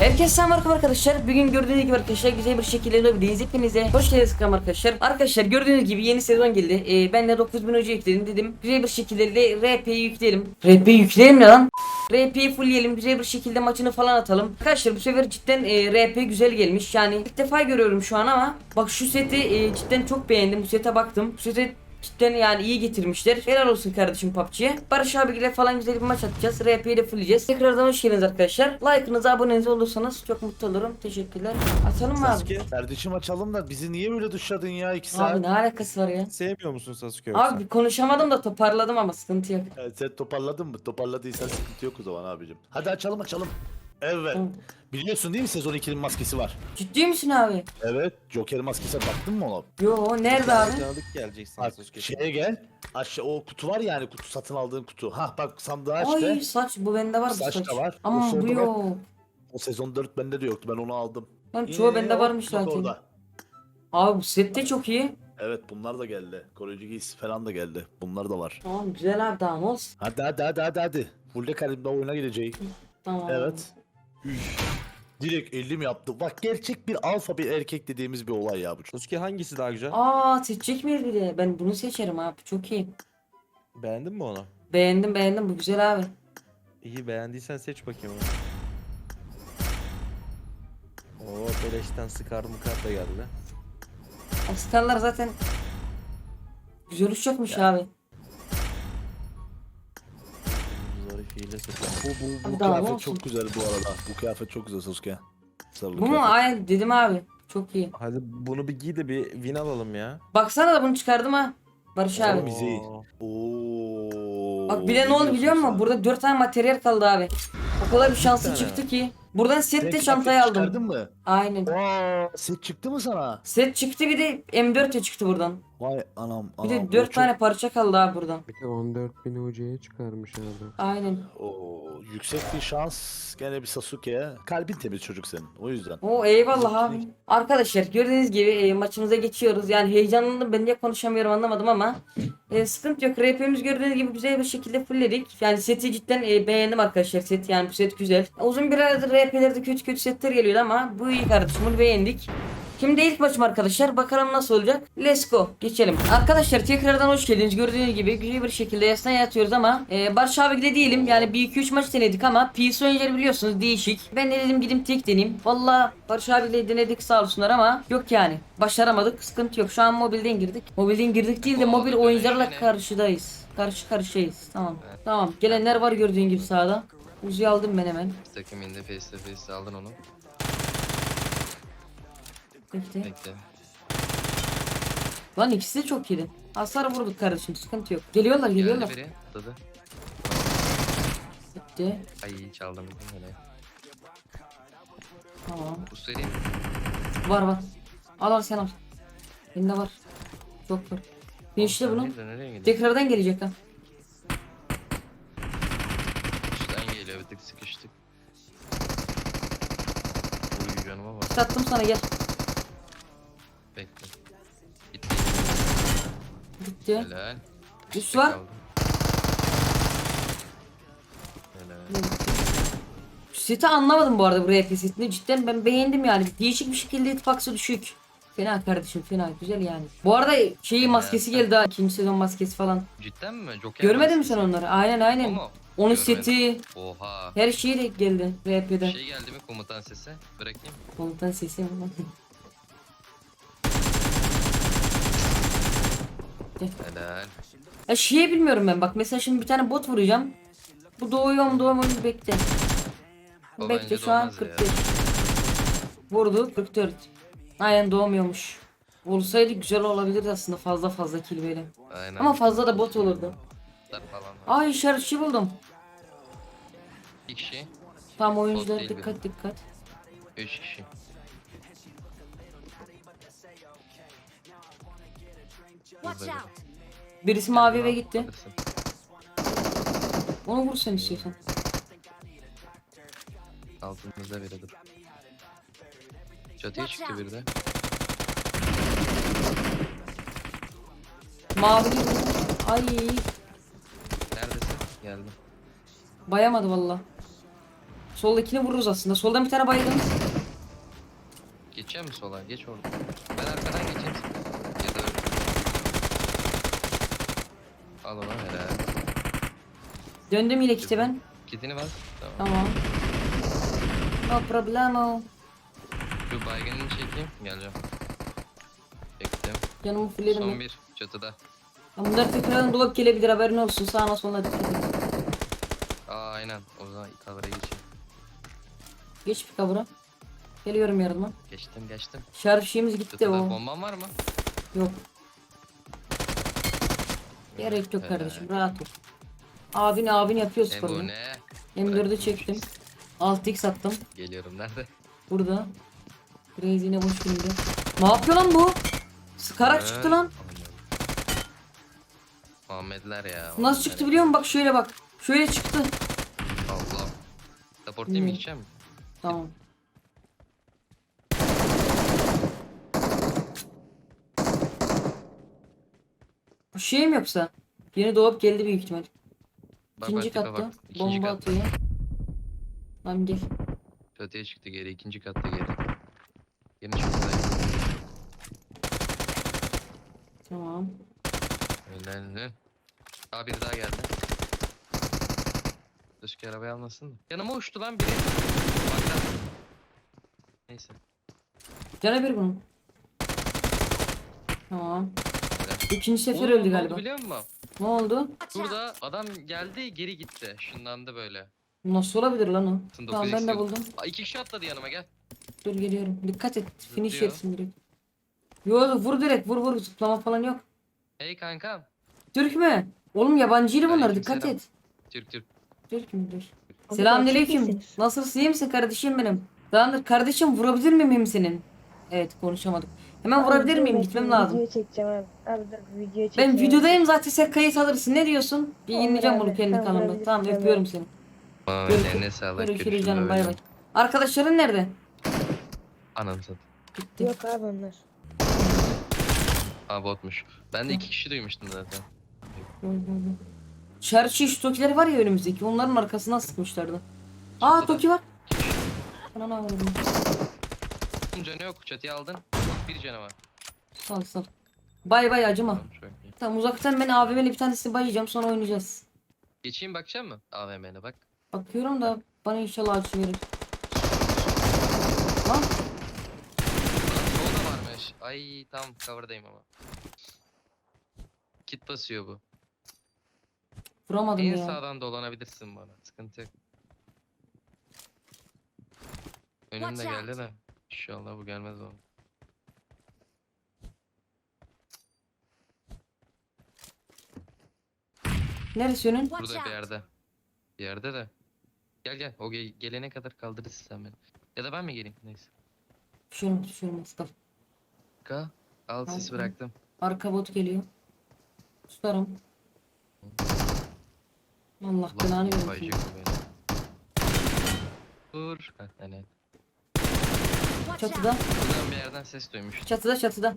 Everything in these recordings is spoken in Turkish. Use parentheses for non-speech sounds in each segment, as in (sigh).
Herkese selam arkadaşlar. Bugün gördüğünüz gibi arkadaşlar güzel bir şekilde lobideyiz. Hepinize hoş geldiniz arkadaşlar. Arkadaşlar gördüğünüz gibi yeni sezon geldi. Ee, ben de 9000 hoca yükledim dedim. Güzel bir şekilde de RP'yi yükleyelim. RP'yi yükleyelim ne lan? RP'yi fullleyelim. Güzel bir şekilde maçını falan atalım. Arkadaşlar bu sefer cidden e, RP güzel gelmiş. Yani ilk defa görüyorum şu an ama bak şu seti e, cidden çok beğendim. Bu sete baktım. Bu sete Cidden yani iyi getirmişler. Helal olsun kardeşim PUBG'ye. Barış abiyle falan güzel bir maç atacağız. RP'yi de fullleyeceğiz. Tekrardan hoş geldiniz arkadaşlar. Like'ınızı aboneniz olursanız çok mutlu olurum. Teşekkürler. Atalım mı abi? Sasuke. Kardeşim açalım da bizi niye böyle dışladın ya 2 saat? Abi ne alakası var ya? Sevmiyor musun Sasuke yoksa? Abi konuşamadım da toparladım ama sıkıntı yok. Evet, sen toparladın mı? Toparladıysan sıkıntı yok o zaman abicim. Hadi açalım açalım. Evet. Biliyorsun değil mi sezon 2'nin maskesi var? Ciddi misin abi? Evet. Joker maskesine baktın mı ona? Yo nerede abi? Aşağılık geleceksin Bak şeye gel. Aşağı o kutu var yani kutu satın aldığın kutu. Ha bak sandığı aç. Ay saç bu bende var bu Saç saç. da var. Ama bu solda yok. O sezon 4 bende de yoktu ben onu aldım. Lan çoğu bende varmış zaten. orada. Abi bu set de çok iyi. Evet bunlar da geldi. Koruyucu giysi falan da geldi. Bunlar da var. Tamam güzel abi daha ne olsun. Hadi hadi hadi hadi hadi. Fulle karimde oyuna gideceği. Tamam. Evet. Üf. Direkt 50 mi yaptı? Bak gerçek bir alfa bir erkek dediğimiz bir olay ya bu. Sasuke hangisi daha güzel? Aa seçecek miyiz bir de? Ben bunu seçerim abi çok iyi. Beğendin mi onu? Beğendim beğendim bu güzel abi. İyi beğendiysen seç bakayım onu. Oo beleşten sıkar mıkar da geldi. Askarlar zaten güzel uçacakmış abi. Hile. Bu, bu, bu Abi daha kıyafet olsun? çok güzel bu arada. Bu kıyafet çok güzel Sasuke. Sarılı Bu mu? kıyafet. Aynen dedim abi. Çok iyi. Hadi bunu bir giy de bir win alalım ya. Baksana da bunu çıkardım ha. Barış abi. Oğlum, bizi iyi. Oo. Oo. Bak bir de ne oldu biliyor musun? Burada 4 tane materyal kaldı abi. O kadar bir şansı tane. çıktı ki. Buradan set de çantayı aldım. Çıkardın mı? Aynen. Aa, set çıktı mı sana? Set çıktı bir de M4 de çıktı buradan. Vay anam Bir anam. de 4 tane parça kaldı abi buradan. Bir de 14 bin hocaya çıkarmış abi. Aynen. Oo, yüksek bir şans gene bir Sasuke'ye. Kalbin temiz çocuk senin. O yüzden. O eyvallah abi. Arkadaşlar gördüğünüz gibi e, maçımıza geçiyoruz. Yani heyecanlandım ben niye konuşamıyorum anlamadım ama e, sıkıntı yok. RP'miz gördüğünüz gibi güzel bir şekilde fullledik. Yani seti cidden e, beğendim arkadaşlar set yani bu set güzel. Uzun bir aradır RP'lerde kötü kötü setler geliyordu ama bu iyi kardeşim bunu beğendik. Şimdi ilk maçım arkadaşlar. Bakalım nasıl olacak. Let's go. Geçelim. Arkadaşlar tekrardan hoş geldiniz. Gördüğünüz gibi güzel bir şekilde yastan yatıyoruz ama e, Barış abiyle değilim. Yani bir iki üç maç denedik ama PC oyuncuları biliyorsunuz değişik. Ben de dedim gidip tek deneyim. Valla Barış abiyle denedik sağ olsunlar ama yok yani. Başaramadık. Sıkıntı yok. Şu an mobilden girdik. Mobilden girdik değil de mobil oyuncularla karşıdayız. Karşı karşıyayız. Tamam. Tamam. Gelenler var gördüğün gibi sağda. Uzi aldım ben hemen. Takım indi face to face aldın onu. Bekle. Bekle. Lan ikisi de çok iyiydi. Hasar vurduk kardeşim sıkıntı yok. Geliyorlar geliyorlar. Geldi biri. Atladı. Bitti. Ay çaldım hele. Tamam. Bu söyleyeyim. Var var. Al al sen al. Bende var. Çok var. Finişle bunu. Nereye, nereye gidiyor? Tekrardan gelecek ha. Sattım sana gel. Bekle. Gitti. Bitti. Helal. Üst var. Helal. Şu seti anlamadım bu arada bu RP setini. Cidden ben beğendim yani. Değişik bir şekilde itfaksı düşük. Fena kardeşim fena güzel yani. Bu arada şeyi maskesi geldi ha. ikinci sezon maskesi falan. Cidden mi? Joker Görmedin mi sen onları? Aynen aynen. mu? Onun Görmedim. seti Oha. her şeyi de geldi RP'de. Şey geldi mi komutan sesi? Bırakayım. Komutan sesi mi? Helal. Ya şeyi bilmiyorum ben bak mesela şimdi bir tane bot vuracağım. Bu doğuyor mu doğmuyor mu bekle. O bekle şu an doğmaz ya. 45. Vurdu 44. Aynen doğmuyormuş. Olsaydı güzel olabilirdi aslında fazla fazla kill böyle. Aynen. Ama fazla da bot olurdu. Botlar falan var. Ay işaretçi buldum. İki kişi. Tam Bot oyuncular değil dikkat dikkat. Üç kişi. Watch out! Birisi mavi eve gitti. Onu vur sen istiyorsan. Altımızda biri dur. Çatıya Watch çıktı out. biri de. Mavi Ay Neredesin? Geldim. bayamadı valla. Soldakini vururuz aslında. Soldan bir tane baygınız. Geçeceğim mi sola? Geç orada. Ben arkadan geçeyim. Ya da öyle. Al ona helal. Döndüm yine kite ben. Kitini bas. Tamam. Tamam. No problemo. Şu baygınını çekeyim. Geleceğim. Çektim. Canımı fulledim. Son ben. bir. Çatıda. Ya Bunlar tekrardan dolap gelebilir haberin olsun. Sağına soluna dikkat et. Aa aynen. O zaman cover'a geçeyim. Geç bir kavura. Geliyorum yardıma. Geçtim geçtim. Şarj şeyimiz gitti Çatıda o. bomban var mı? Yok. Gerek yok Helal. kardeşim rahat ol. Abin abin yapıyor Ne sporunu. bu ne? M4'ü çektim. 6x attım. Geliyorum nerede? Burada. Crazy yine boş günde. Ne yapıyor lan bu? Sıkarak Ee, çıktı lan. Muhammedler ya. Nasıl çıktı biliyor musun? Bak şöyle bak. Şöyle çıktı. Allah. Support'e mi Hmm. gideceğim? Tamam. Bu şey mi yoksa? Yeni doğup geldi büyük ihtimal. Bak, İkinci bak, tipe katta. bak. İkinci Bomba katta. atıyor. Lan gel. Çatıya çıktı geri. ikinci katta geri. Yeni çatıdayım. Tamam. Öyle Aa biri daha geldi. Keşke arabayı almasın. Yanıma uçtu lan biri. Lan. Neyse. Cana bir bunun. Tamam. İkinci sefer Oğlum, öldü ne oldu galiba. biliyor musun? Ne oldu? Burada adam geldi geri gitti. Şunlandı böyle. Nasıl olabilir lan o? Dokuz Tamam ben de buldum. Aa, iki kişi atladı yanıma gel. Dur geliyorum. Dikkat et. Finish Zıplıyor. yersin direkt. Yo vur direkt vur vur zıplama falan yok. Hey kankam. Türk mü? Oğlum yabancıydı bunlar dikkat Aleykümselam. et. Türk Türk. Türk müdür? Selamünaleyküm. gerçek? Nasılsın iyi misin kardeşim benim? Tamamdır kardeşim vurabilir miyim senin? Evet konuşamadık. Hemen vurabilir Abi, miyim? dur, Gitmem lazım. Video çekeceğim abi. Abi dur video çekeceğim. Ben videodayım zaten sen kayıt alırsın. Ne diyorsun? Bir Olur abi, bunu kendi tamam, kanalımda. olabilir, Tamam tamam. öpüyorum seni. Aa, Görüşürüz. sağlık. Görüşürüz canım bay bay. Arkadaşların nerede? Satayım. Gitti. Yok abi onlar. Aa botmuş. Ben de iki kişi duymuştum zaten. Çerçi şu tokileri var ya önümüzdeki. Onların arkasından sıkmışlardı. Aa toki var. Vurdum. Bunun canı yok. Çatıya aldın. Bir canı var. Sal sal. Bay bay acıma. Tamam, çok iyi. Tamam uzaktan ben AVM'li bir tanesini bayacağım sonra oynayacağız. Geçeyim bakacak mı? AVM'ne bak. Bakıyorum da bana inşallah açı verir. Lan solda varmış. Ay tamam cover'dayım ama. Kit basıyor bu. Vuramadım En ya. sağdan dolanabilirsin bana. Sıkıntı yok. Önümde Watch geldi de. İnşallah bu gelmez o. Neresi önün? Watch Burada bir out. yerde. Bir yerde de. Gel gel. O ge- gelene kadar kaldırırsın sen beni. Ya da ben mi geleyim? Neyse. Düşürüm düşürüm Kal. Ka. Al sis bıraktım. Arka bot geliyor. Tutarım. Allah belanı versin. Dur. Heh, Çatıda. Buradan bir yerden ses duymuştum. Çatıda çatıda.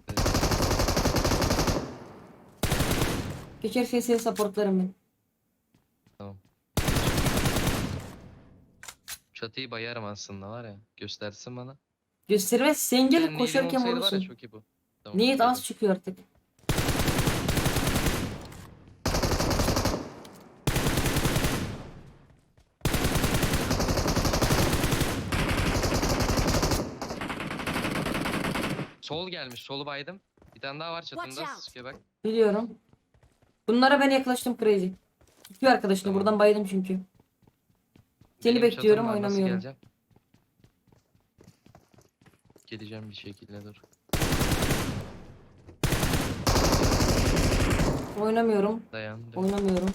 Geçerken seni supportlarım ben. Çatıyı bayarım aslında var ya. Göstersin bana. Göstermez sen Yani gel neydin koşarken olsaydı var ya, vurursun. Çok iyi bu. Tamam, Niyet az çıkıyor artık. Sol gelmiş. Solu baydım. Bir tane daha var çatında. Watch out. Sıkıyor bak. Biliyorum. Bunlara ben yaklaştım crazy. Tutuyor arkadaşını Tamam. buradan baydım çünkü. Seni Benim bekliyorum, çatım var, nasıl oynamıyorum. geleceğim? Geleceğim bir şekilde dur. Oynamıyorum. Dayan. dur. Oynamıyorum.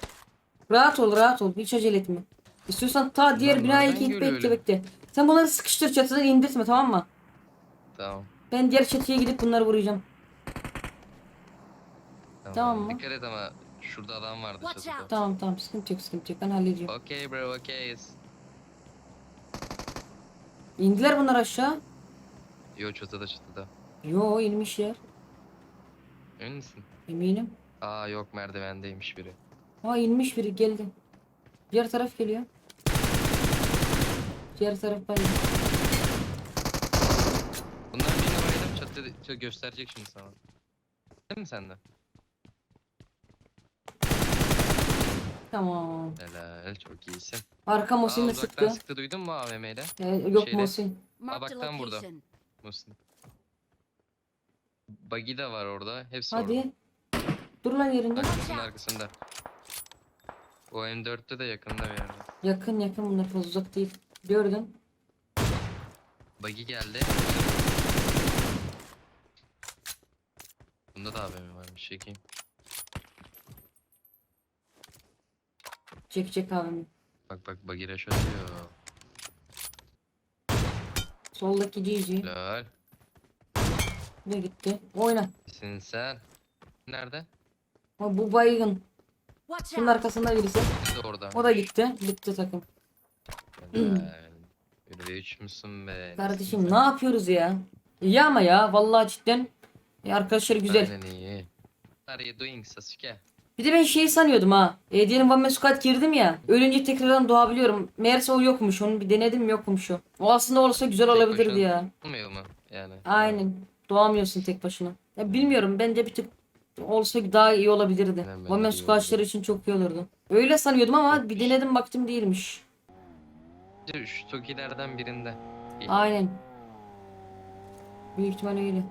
Rahat ol rahat ol. Hiç acele etme. İstiyorsan ta diğer Bunlar binaya nereden git görüyor bekle öyle? bekle. Sen bunları sıkıştır çatıdan indirtme tamam mı? Tamam. Ben diğer çatıya gidip bunları vuracağım. Tamam. Tamam mı? Dikkat et ama şurada adam vardı çatıda. Tamam tamam sıkıntı yok sıkıntı yok ben hallediyorum. Okay bro, okayiz. İndiler bunlar aşağı. Yo çatıda çatıda. Yo inmişler. Emin misin? Eminim. Aa yok merdivendeymiş biri. Ha inmiş biri geldi. Diğer taraf geliyor. Diğer taraf ben. Bunlar birini çatı gösterecek şimdi sana. Değil mi sende? Tamam. Helal çok iyisin. Arka Mosin'i uzaktan sıktı. sıktı duydun mu AVM ile? Ee, yok Şeyde. Mosin. Marked a bak tam burada. Musin. Buggy de var orada. Hepsi Hadi. orada. Dur lan yerinde. Arkasında arkasında. O M4'te de yakında bir yerde. Yakın yakın bunlar fazla uzak değil. Gördüm. Buggy geldi. Bunda da AVM varmış çekeyim. Çekecek abimi. Bak bak buggy rush atıyor. Soldaki GG. Lol. Ne gitti? Oyna. Sin sen. Nerede? Ha, bu baygın. Watch Şunun out. arkasında birisi. De orada. O da gitti. Bitti takım. Helal. Öyle üç müsün be? Kardeşim nesin ne yapıyoruz ya? İyi ama ya vallahi cidden. E, arkadaşlar güzel. Aynen iyi. What are you doing Sasuke? Bir de ben şey sanıyordum ha. E, diyelim Man Squad girdim ya. Ölünce tekrardan doğabiliyorum. Meğerse o yokmuş. Onu bir denedim yokmuş o. O aslında olsa güzel Tek olabilirdi başına ya. Olmuyor mu? Yani. Aynen. Doğamıyorsun tek başına. Ya bilmiyorum bence bir tık olsa daha iyi olabilirdi. Bence One Man de olurdu. için çok iyi olurdu. Öyle sanıyordum ama bir denedim baktım değilmiş. Şu- Toki'lerden birinde. Aynen. Büyük ihtimal öyle.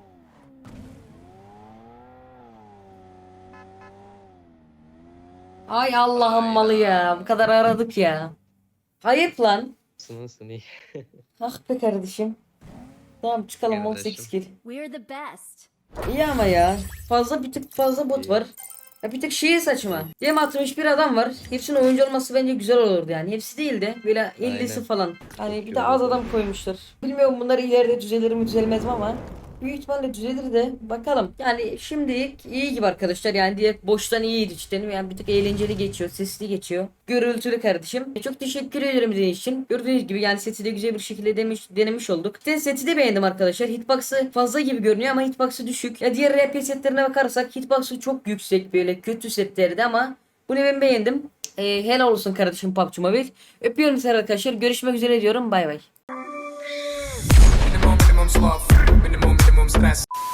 Ay Allah'ım malı ya. Bu kadar aradık ya. Ayıp lan. Sınırsın iyi. (laughs) Ah be kardeşim. Tamam çıkalım Kardeşim. 18 kill. We're the best. İyi ama ya. Fazla bir tık fazla bot var. Ya bir tık şey saçma. Diyelim 61 adam var. Hepsinin oyuncu olması bence güzel olurdu yani. Hepsi değil de böyle 50'si Aynen. falan. Hani bir de az adam koymuşlar. Bilmiyorum bunlar ileride düzelir mi düzelmez mi ama büyük ihtimalle düzelir de bakalım. Yani şimdilik iyi gibi arkadaşlar yani diye boştan iyiydi cidden. Yani bir tık eğlenceli geçiyor, sesli geçiyor. Gürültülü kardeşim. E, Çok teşekkür ederim izlediğiniz için. Gördüğünüz gibi yani seti de güzel bir şekilde demiş, denemiş olduk. Zaten seti de beğendim arkadaşlar. Hitbox'ı fazla gibi görünüyor ama hitbox'ı düşük. Ya diğer RP setlerine bakarsak hitbox'ı çok yüksek böyle kötü setlerdi ama bunu ben beğendim. E, helal olsun kardeşim PUBG Mobile. Öpüyorum sizi arkadaşlar. Görüşmek üzere diyorum. Bay bay. Stress.